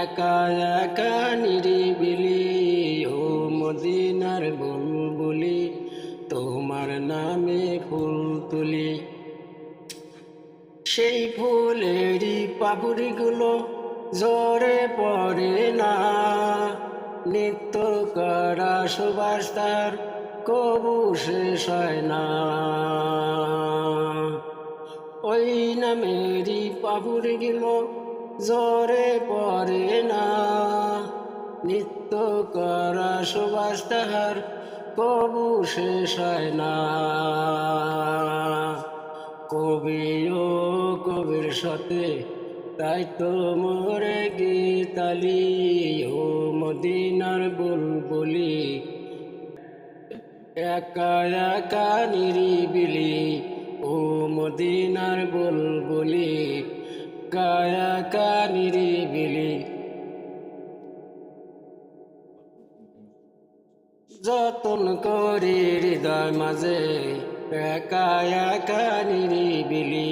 একা একা নিরিবিলি ও মদিনার বুলবুলি, তোমার নামে ফুল তুলি। সেই ফুলেরই পাপড়িগুলো জোরে পড়ে না। নিত্য করা সুবাস তার কবু শেষ হয় না। ওই নামেরই পাপড়িগুলো জোরে পড়ে না। নিত্য করা সুবাস তাহার কবু শেষ হয় না। কবি ও কবির সাথে তাই তো মোরে গীতালি ও মদিনার বুলবুলি। একা একা নিরিবিলি ও মদিনার বুলবুলি। কায়া কা নিরিবিলি যতন করি হৃদয় মাঝে একা একা নিরিবিলি